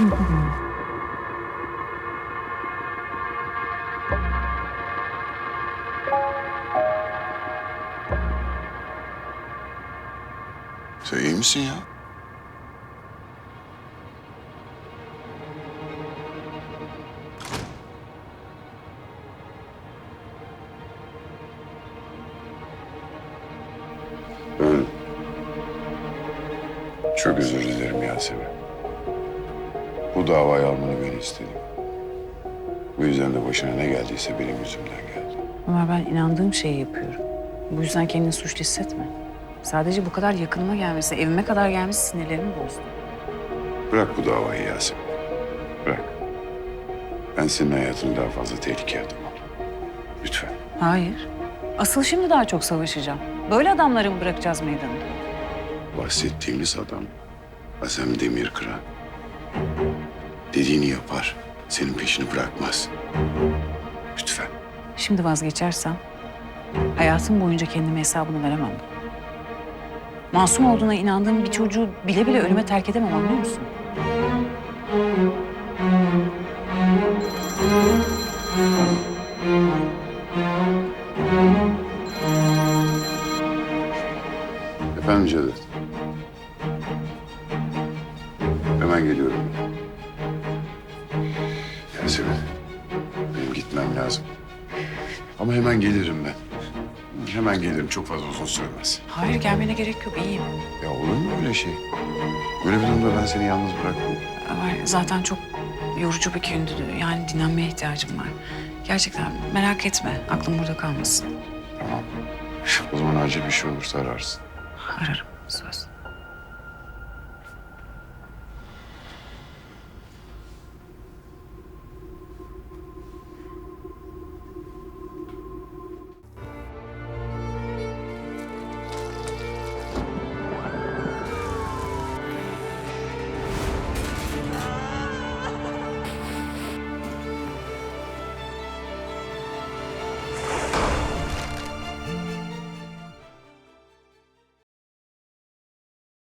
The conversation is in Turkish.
Sen iyi misin ya? Çok özür dilerim Yasemin. Bu davayı almanı ben istedim. Bu yüzden de başına ne geldiyse benim yüzümden geldi. Ömer ben inandığım şeyi yapıyorum. Bu yüzden kendini suçlu hissetme. Sadece bu kadar yakınıma gelmesi, evime kadar gelmesi sinirlerimi bozdu. Bırak bu davayı Yasemin. Bırak. Ben senin hayatını daha fazla tehlikeye atamam. Lütfen. Hayır. Asıl şimdi daha çok savaşacağım. Böyle adamları mı bırakacağız meydanı? Bahsettiğimiz adam Azem Demirkıran. Dediğini yapar. Senin peşini bırakmaz. Lütfen. Şimdi vazgeçersem hayatım boyunca kendime hesabını veremem. Masum olduğuna inandığım bir çocuğu bile bile ölüme terk edemem anlıyor musun? Efendim Cevdet. Hemen geliyorum. Yasemin. Benim gitmem lazım. Ama hemen gelirim ben. Hemen gelirim. Çok fazla uzun sürmez. Hayır gelmene gerek yok iyiyim. Ya olur mu öyle şey? Böyle bir durumda ben seni yalnız bırakmam. Ömer zaten çok yorucu bir gündü. Yani dinlenmeye ihtiyacım var. Gerçekten merak etme. Aklım burada kalmasın. Tamam. O zaman acil bir şey olursa ararsın. Ararım söz.